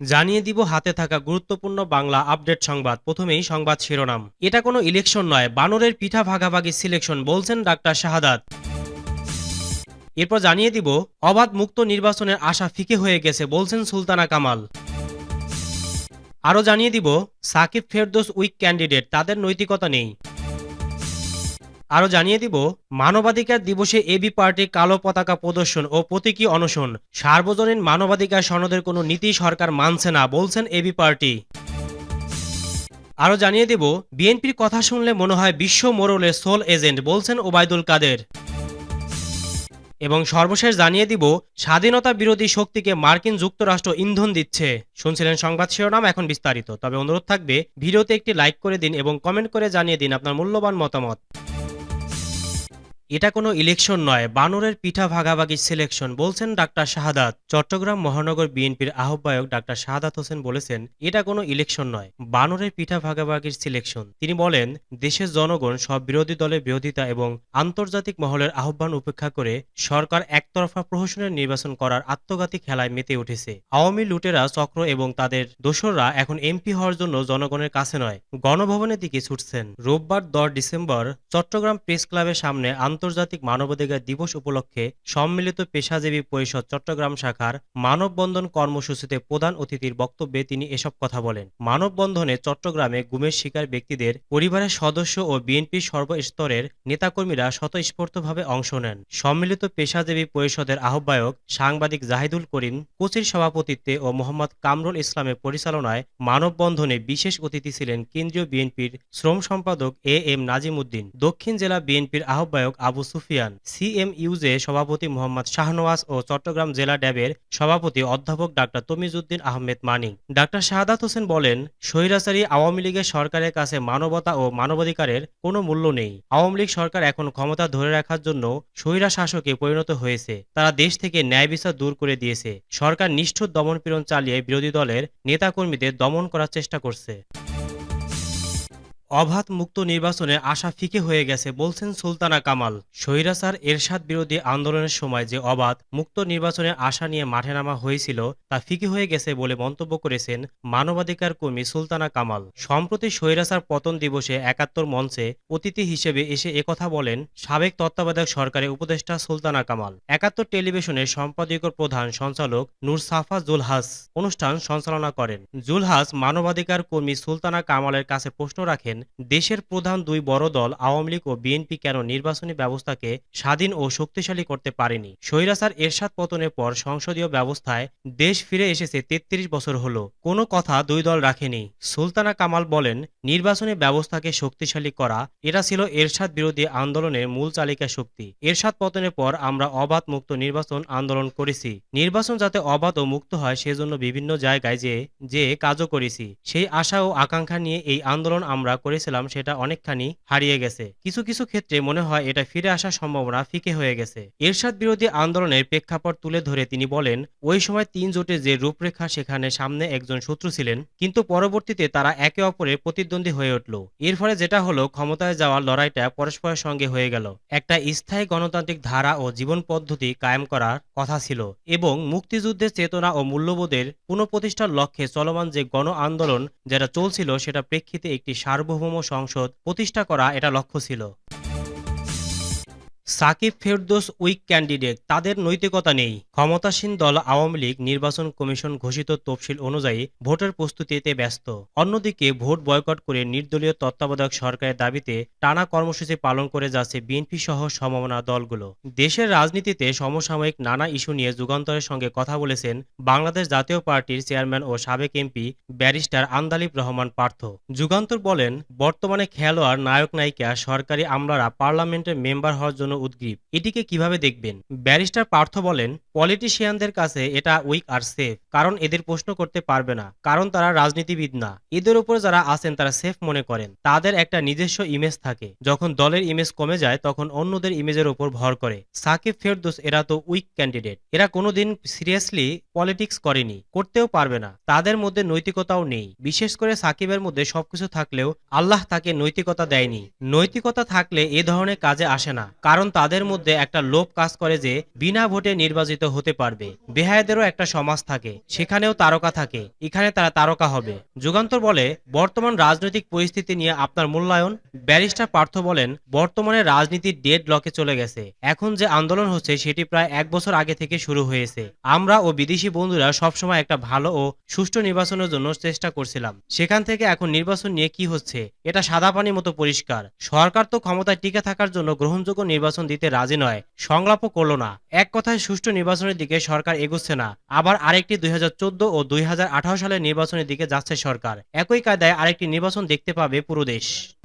জানিয়ে দিব হাতে থাকা গুরুত্বপূর্ণ বাংলা আপডেট সংবাদ। প্রথমেই সংবাদ শিরোনাম। এটা কোনো ইলেকশন নয়, বানরের পিঠা ভাগাভাগি সিলেকশন, বলছেন ডাক্তার শাহাদাত। এরপর জানিয়ে দিব, অবাধ মুক্ত নির্বাচনের আশা ফিকে হয়ে গেছে, বলছেন সুলতানা কামাল। আরও জানিয়ে দিব, সাকিব ফেরদোস উইক ক্যান্ডিডেট, তাদের নৈতিকতা নেই। আরও জানিয়ে দিব, মানবাধিকার দিবসে এবি পার্টি কালো পতাকা প্রদর্শন ও প্রতীকী অনশন। সার্বজনীন মানবাধিকার সনদের কোনো নীতি সরকার মানছে না, বলছেন এবি পার্টি। আরও জানিয়ে দেব, বিএনপির কথা শুনলে মনে হয় বিশ্ব মোড়লের সোল এজেন্ট, বলছেন ওবায়দুল কাদের। এবং সর্বশেষ জানিয়ে দিব, স্বাধীনতা বিরোধী শক্তিকে মার্কিন যুক্তরাষ্ট্র ইন্ধন দিচ্ছে। শুনছিলেন সংবাদ শিরোনাম, এখন বিস্তারিত। তবে অনুরোধ থাকবে, ভিডিওতে একটি লাইক করে দিন এবং কমেন্ট করে জানিয়ে দিন আপনার মূল্যবান মতামত। এটা কোনো ইলেকশন নয়, বানরের পিঠা ভাগাভাগি সিলেকশন বলছেন ডাক্তার শাহাদাত। চট্টগ্রাম মহানগর বিএনপির আহ্বায়ক ডাক্তার শাহাদাত হোসেন বলেছেন, এটা কোনো ইলেকশন নয়, বানরের পিঠা ভাগাভাগির সিলেকশন তিনি বলেন, দেশের জনগণ সব বিরোধী দলের বিরোধিতা এবং আন্তর্জাতিক মহলের আহ্বান উপেক্ষা করে সরকার একতরফা প্রহসনের নির্বাচন করার আত্মঘাতী খেলায় মেতে উঠেছে। আওয়ামী লুটেরা, চক্র এবং তাদের দোসররা এখন এমপি হওয়ার জন্য জনগণের কাছে নয়, গণভবনের দিকে ছুটছেন। রোববার দশ ডিসেম্বর চট্টগ্রাম প্রেস ক্লাবের সামনে আন্তর্জাতিক মানবাধিকার দিবস উপলক্ষে সম্মিলিত পেশাজীবী পরিষদ চট্টগ্রাম শাখার মানববন্ধন কর্মসূচিতে প্রধান অতিথির বক্তব্যে তিনি এসব কথা বলেন। মানববন্ধনে চট্টগ্রামে গুমের শিকার ব্যক্তিদের, পরিবারের সদস্য ও বিএনপির সর্বস্তরের নেতাকর্মীরা স্বতঃস্ফূর্তভাবে অংশ নেন। সম্মিলিত পেশাজীবী পরিষদের আহ্বায়ক সাংবাদিক জাহিদুল করিম, কোচির সভাপতিত্বে ও মোহাম্মদ কামরুল ইসলামের পরিচালনায় মানববন্ধনে বিশেষ অতিথি ছিলেন কেন্দ্রীয় বিএনপির শ্রম সম্পাদক এ এম নাজিম উদ্দিন দক্ষিণ জেলা বিএনপির আহ্বায়ক আবু সুফিয়ান। সিএমইউজে সভাপতি মোহাম্মদ শাহনওয়াজ ও চট্টগ্রাম জেলা ড্যাবের সভাপতি অধ্যাপক ডাক্তার তমিজউদ্দিন আহমেদ মানিক। ডাক্তার শাহাদাত হোসেন বলেন, স্বৈরাচারী আওয়ামী লীগের সরকারের কাছে মানবতা ও মানবাধিকারের কোনো মূল্য নেই। আওয়ামী লীগ সরকার এখন ক্ষমতা ধরে রাখার জন্য স্বৈরা শাসকে পরিণত হয়েছে। তারা দেশ থেকে ন্যায় বিচার দূর করে দিয়েছে। সরকার নিষ্ঠুর দমনপীড়ন চালিয়ে বিরোধী দলের নেতাকর্মীদের দমন করার চেষ্টা করছে। অবাধ মুক্ত নির্বাচনে আশা ফিকে হয়ে গেছে, বলছেন সুলতানা কামাল। স্বৈরাচার এরশাদ বিরোধী আন্দোলনের সময় যে অবাধ মুক্ত নির্বাচনের আশা নিয়ে মাঠে নামা হয়েছিল, তা ফিকে হয়ে গেছে বলে মন্তব্য করেছেন মানবাধিকার কর্মী সুলতানা কামাল। সম্প্রতি স্বৈরাচার পতন দিবসে একাত্তর মঞ্চে অতিথি হিসেবে এসে একথা বলেন সাবেক তত্ত্বাবধায়ক সরকারের উপদেষ্টা সুলতানা কামাল। একাত্তর টেলিভিশনের সম্পাদকীয় প্রধান সঞ্চালক নূর সাফা জুলহাস অনুষ্ঠান সঞ্চালনা করেন। জুলহাস মানবাধিকার কর্মী সুলতানা কামালের কাছে প্রশ্ন রাখেন দেশের প্রধান দুই বড় দল আওয়ামী লীগ ও বিএনপি কেন নির্বাচনী ব্যবস্থাকে স্বাধীন ও শক্তিশালী করতে পারেনি? স্বৈরাচার এরশাদ পতনের পর সংসদীয় ব্যবস্থায় দেশ ফিরে এসেছে তেত্রিশ বছর হলো। কোনো কথা দুই দল রাখেনি। সুলতানা কামাল বলেন, নির্বাচনী ব্যবস্থাকে শক্তিশালী করা, এটা ছিল এরশাদ বিরোধী আন্দোলনের মূল চালিকা শক্তি। এরশাদ পতনের পর আমরা অবাধ মুক্ত নির্বাচন আন্দোলন করেছি। নির্বাচন যাতে অবাধ ও মুক্ত হয়, সেজন্য বিভিন্ন জায়গায় যে যে কাজও করেছি। সেই আশা ও আকাঙ্ক্ষা নিয়ে এই আন্দোলন আমরা করেছিলাম সেটা অনেকখানি হারিয়ে গেছে। কিছু কিছু ক্ষেত্রে মনে হয় এটা ফিরে আসার সম্ভাবনা ফিকে হয়ে গেছে। এরশাদ বিরোধী আন্দোলনের প্রেক্ষাপট তুলে ধরে তিনি বলেন, ওই সময় তিন জোটের যে রূপরেখা সেখানে সামনে একজন শত্রু ছিলেন, কিন্তু পরবর্তীতে তারা একে অপরের প্রতিদ্বন্দ্বী হয়ে উঠল। এর ফলে যেটা হলো, ক্ষমতায় যাওয়ার লড়াইটা পরস্পরের সঙ্গে হয়ে গেল। একটা স্থায়ী গণতান্ত্রিক ধারা ও জীবন পদ্ধতি কায়েম করার কথা ছিল এবং মুক্তিযুদ্ধের চেতনা ও মূল্যবোধের পুনঃপ্রতিষ্ঠার লক্ষ্যে চলমান যে গণ আন্দোলন যেটা চলছিল, সেটা প্রেক্ষিতে একটি সার্বভৌম সংসদ প্রতিষ্ঠা করা এটা লক্ষ্য ছিল। সাকিব ফেরদোস উইক ক্যান্ডিডেট, তাদের নৈতিকতা নেই। ক্ষমতাসীন দল আওয়ামী লীগ নির্বাচন কমিশন ঘোষিত তফসিল অনুযায়ী ভোটের প্রস্তুতিতে ব্যস্ত। অন্যদিকে ভোট বয়কট করে নির্দলীয় তত্ত্বাবধায়ক সরকারের দাবিতে টানা কর্মসূচি পালন করে যাচ্ছে বিএনপি সহ সমমনা দলগুলো। দেশের রাজনীতিতে সমসাময়িক নানা ইস্যু নিয়ে যুগান্তরের সঙ্গে কথা বলেছেন বাংলাদেশ জাতীয় পার্টির চেয়ারম্যান ও সাবেক এমপি ব্যারিস্টার আন্দালিব রহমান পার্থ। যুগান্তর বলেন, বর্তমানে খেলোয়াড় নায়ক নায়িকা সরকারি আমলারা পার্লামেন্টের মেম্বার হওয়ার জন্য উদ্গ্রীব। এটিকে কীভাবে দেখবেন? ব্যারিস্টার পার্থ বলেন, পলিটিশিয়ানদের কাছে এটা উইক আর সেফ কারণ এদের প্রশ্ন করতে পারবে না, কারণ তারা রাজনীতিবিদ না। এদের উপর যারা আছেন তারা সেফ মনে করেন। তাদের একটা নিজস্ব ইমেজ থাকে। যখন দলের ইমেজ কমে যায়, তখন অন্যদের ইমেজের উপর ভর করে। সাকিব ফেরদোস এরা তো উইক ক্যান্ডিডেট এরা কোনোদিন সিরিয়াসলি পলিটিক্স করেনি, করতেও পারবে না। তাদের মধ্যে নৈতিকতাও নেই। বিশেষ করে সাকিবের মধ্যে সবকিছু থাকলেও আল্লাহ তাকে নৈতিকতা দেয়নি। নৈতিকতা থাকলে এ ধরনের কাজে আসে না, কারণ তাদের মধ্যে একটা লোভ কাজ করে যে বিনা ভোটে নির্বাচিত হতে পারবে। বেহায়াদেরও একটা সমাজ থাকে, সেখানেও তারকা থাকে, এখানে তারা তারকা হবে। যুগান্তর বলে, বর্তমান রাজনৈতিক পরিস্থিতি নিয়ে আপনার মূল্যায়ন? ব্যারিস্টার পার্থ বলেন, বর্তমানে রাজনীতির ডেড লকে চলে গেছে। এখন যে আন্দোলন হচ্ছে, সেটি প্রায় এক বছর আগে থেকে শুরু হয়েছে। আমরা ও বিদেশি বন্ধুরা সবসময় একটা ভালো ও সুষ্ঠু নির্বাচনের জন্য চেষ্টা করছিলাম। সেখান থেকে এখন নির্বাচন নিয়ে কি হচ্ছে? এটা সাদা পানির মতো পরিষ্কার। সরকার তো ক্ষমতায় টিকে থাকার জন্য গ্রহণযোগ্য নির্বাচন দিতে রাজি নয়। সংলাপও করল না। এক কথায়, সুষ্ঠু নির্বাচনের দিকে সরকার এগুচ্ছে না। আবার আরেকটি দুই হাজার চোদ্দ ও দুই হাজার আঠারো সালের নির্বাচনের দিকে যাচ্ছে সরকার। একই কায়দায় আরেকটি নির্বাচন দেখতে পাবে পুরো দেশ।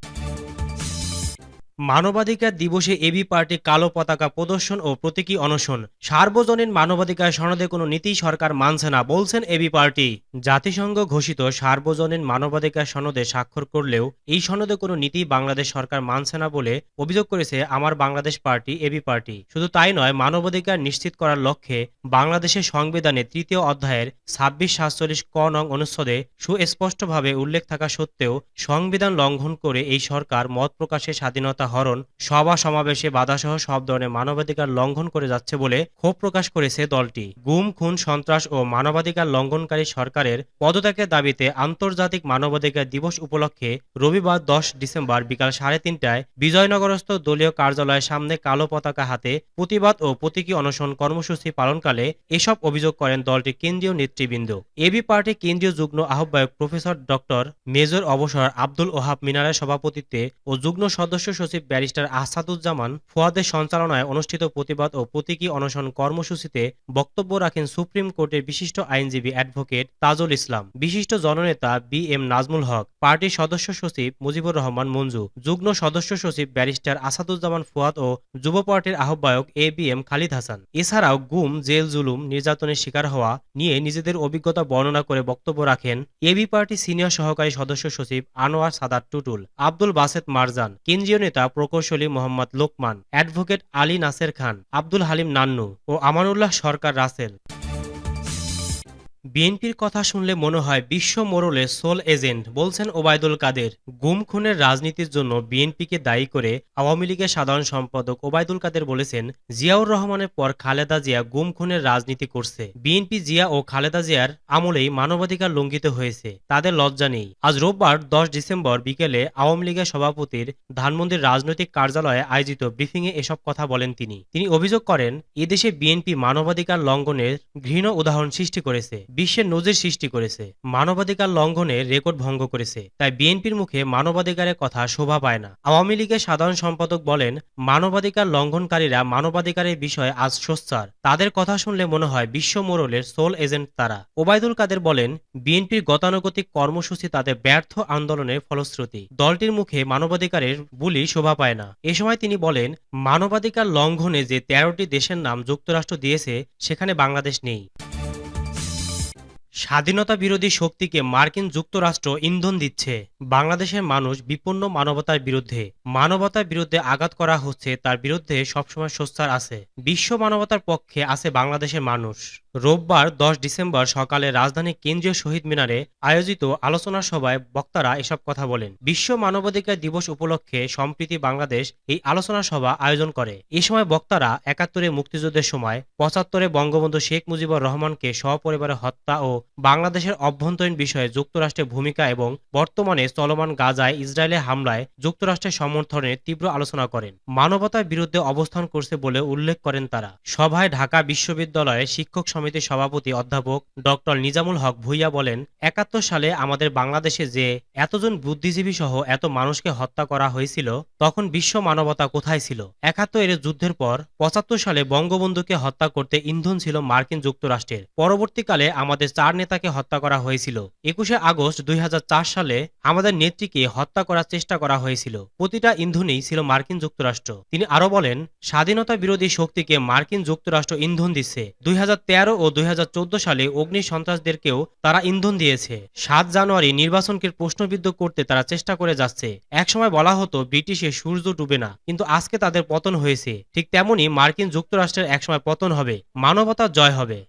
মানবাধিকার দিবসে এবি পার্টি কালো পতাকা প্রদর্শন ও প্রতীকী অনশন। সার্বজনীন মানবাধিকার সনদে কোনো নীতি সরকার মানছে না, বলছেন এবি পার্টি। জাতিসংঘ ঘোষিত সার্বজনীন মানবাধিকার সনদে স্বাক্ষর করলেও এই সনদে কোনো নীতি বাংলাদেশ সরকার মানছে না বলে অভিযোগ করেছে আমার বাংলাদেশ পার্টি এবি পার্টি। শুধু তাই নয়, মানবাধিকার নিশ্চিত করার লক্ষ্যে বাংলাদেশের সংবিধানে তৃতীয় অধ্যায়ের ছাব্বিশ সাতচল্লিশ ক নং অনুচ্ছেদে সুস্পষ্টভাবে উল্লেখ থাকা সত্ত্বেও সংবিধান লঙ্ঘন করে এই সরকার মত প্রকাশের স্বাধীনতা হরণ সভা সমাবেশে বাধাসহ সব ধরনের মানবাধিকার লঙ্ঘন করে যাচ্ছে বলে ক্ষোভ প্রকাশ করেছে দলটি। গুম, খুন, সন্ত্রাস ও মানবাধিকার লঙ্ঘনকারী সরকারের পদত্যাগের দাবিতে আন্তর্জাতিক মানবাধিকার দিবস উপলক্ষে রবিবার দশ ডিসেম্বর বিকাল সাড়ে তিনটায় বিজয়নগরস্থ দলীয় কার্যালয়ের সামনে কালো পতাকা হাতে প্রতিবাদ ও প্রতীকী অনশন কর্মসূচি পালনকালে এসব অভিযোগ করেন দলটির কেন্দ্রীয় নেতৃবৃন্দ। এবি পার্টি কেন্দ্রীয় যুগ্ম আহ্বায়ক প্রফেসর ডক্টর মেজর অবসর আব্দুল ওহাব মিনারের সভাপতিত্বে ও যুগ্ম সদস্য সচিব ব্যারিস্টার আসাদুজ্জামান ফুয়াদের সঞ্চালনায় অনুষ্ঠিত প্রতিবাদ ও প্রতীকী অনশন কর্মসূচিতে বক্তব্য রাখেন সুপ্রিম কোর্টের বিশিষ্ট আইনজীবী অ্যাডভোকেট তাজুল ইসলাম। বিশিষ্ট জননেতা বি এম নাজমুল হক, পার্টির সদস্য সচিব মুজিবুর রহমান মঞ্জু, যুগ্ম সদস্য সচিব ব্যারিস্টার আসাদুজ্জামান ফুয়াদ ও যুব পার্টির আহ্বায়ক A B M Khalid Hasan. এছাড়াও গুম, জেল জুলুম, নির্যাতনের শিকার হওয়া নিয়ে নিজেদের অভিজ্ঞতা বর্ণনা করে বক্তব্য রাখেন এবি পার্টি সিনিয়র সহকারী সদস্য সচিব আনোয়ার সাদাত টুটুল, আব্দুল বাসেত মারজান, কেন্দ্রীয় নেতা প্রকৌশলী মোহাম্মদ লোকমান অ্যাডভোকেট আলী নাসের খান আব্দুল হালিম নান্নু ও আমানুল্লাহ সরকার রাসেল। বিএনপির কথা শুনলে মনে হয় বিশ্ব মোড়লে সোল এজেন্ট বলছেন ওবায়দুল কাদের। গুম খুনের রাজনীতির জন্য বিএনপিকে দায়ী করে আওয়ামী লীগের সাধারণ সম্পাদক ওবায়দুল কাদের বলেছেন, জিয়াউর রহমানের পর খালেদা জিয়া গুম খুনের রাজনীতি করছে। বিএনপি জিয়া ও খালেদা জিয়ার আমলেই মানবাধিকার লঙ্ঘিত হয়েছে। তাদের লজ্জা নেই। আজ রোববার দশ ডিসেম্বর বিকেলে আওয়ামী লীগের সভাপতির ধানমন্দির রাজনৈতিক কার্যালয়ে আয়োজিত ব্রিফিংয়ে এসব কথা বলেন তিনি। তিনি অভিযোগ করেন এদেশে বিএনপি মানবাধিকার লঙ্ঘনের ঘৃণ উদাহরণ সৃষ্টি করেছে। বিশ্বের নজির সৃষ্টি করেছে। মানবাধিকার লঙ্ঘনের রেকর্ড ভঙ্গ করেছে। তাই বিএনপির মুখে মানবাধিকারের কথা শোভা পায় না। আওয়ামী লীগের সাধারণ সম্পাদক বলেন, মানবাধিকার লঙ্ঘনকারীরা মানবাধিকারের বিষয়ে আজ সোচ্চার। তাদের কথা শুনলে মনে হয় বিশ্ব মোড়লের সোল এজেন্ট তারা। ওবায়দুল কাদের বলেন, বিএনপির গতানুগতিক কর্মসূচি তাদের ব্যর্থ আন্দোলনের ফলশ্রুতি। দলটির মুখে মানবাধিকারের বুলি শোভা পায় না। এ সময় তিনি বলেন, মানবাধিকার লঙ্ঘনে যে তেরোটি দেশের নাম যুক্তরাষ্ট্র দিয়েছে, সেখানে বাংলাদেশ নেই। স্বাধীনতা বিরোধী শক্তিকে মার্কিন যুক্তরাষ্ট্র ইন্ধন দিচ্ছে। বাংলাদেশের মানুষ বিপন্ন মানবতার বিরুদ্ধে মানবতার বিরুদ্ধে আঘাত করা হচ্ছে, তার বিরুদ্ধে সবসময় সোচ্চার আছে। বিশ্ব মানবতার পক্ষে আছে বাংলাদেশের মানুষ। রোববার দশ ডিসেম্বর সকালে রাজধানীর কেন্দ্রীয় শহীদ মিনারে আয়োজিত আলোচনা সভায় বক্তারা এসব কথা বলেন। বিশ্ব মানবাধিকার দিবস উপলক্ষে সম্প্রীতি বাংলাদেশ এই আলোচনা সভা আয়োজন করে। এ সময় বক্তারা একাত্তরে মুক্তিযুদ্ধের সময় পঁচাত্তরে বঙ্গবন্ধু শেখ মুজিবুর রহমানকে সপরিবারে হত্যা ও বাংলাদেশের অভ্যন্তরীণ বিষয়ে যুক্তরাষ্ট্রের ভূমিকা এবং বর্তমানে চলমান গাজায় ইসরায়েলের হামলায় যুক্তরাষ্ট্রের সমর্থনে তীব্র আলোচনা করেন। মানবতার বিরুদ্ধে অবস্থান করছে বলে উল্লেখ করেন তারা। সভায় ঢাকা বিশ্ববিদ্যালয়ের শিক্ষক সমিতির সভাপতি অধ্যাপক ডক্টর নিজামুল হক ভুইয়া বলেন, একাত্তর সালে আমাদের বাংলাদেশে যে এতজন বুদ্ধিজীবী সহ এত মানুষকে হত্যা করা হয়েছিল, তখন বিশ্ব মানবতা কোথায় ছিল? একাত্তর এর যুদ্ধের পর পঁচাত্তর সালে বঙ্গবন্ধুকে হত্যা করতে ইন্ধন ছিল মার্কিন যুক্তরাষ্ট্রের। পরবর্তীকালে আমাদের চার নেতাকে হত্যা করা হয়েছিল। একুশে আগস্ট দুই হাজার চার সালে আমাদের নেত্রীকে হত্যা করার চেষ্টা করা হয়েছিল। প্রতিটা ইন্ধনেই ছিল মার্কিন যুক্তরাষ্ট্র। তিনি আরও বলেন, স্বাধীনতা বিরোধী শক্তিকে মার্কিন যুক্তরাষ্ট্র ইন্ধন দিচ্ছে। দুই ও দুই সালে অগ্নি সন্ত্রাসদেরকেও তারা ইন্ধন দিয়েছে। সাত জানুয়ারি নির্বাচনকে প্রশ্নবিদ্ধ করতে তারা চেষ্টা করে যাচ্ছে। একসময় বলা হতো, ব্রিটিশে সূর্য ডুবে না, কিন্তু আজকে তাদের পতন হয়েছে। ঠিক তেমনি মার্কিন যুক্তরাষ্ট্রের একসময় পতন হবে, মানবতার জয় হবে।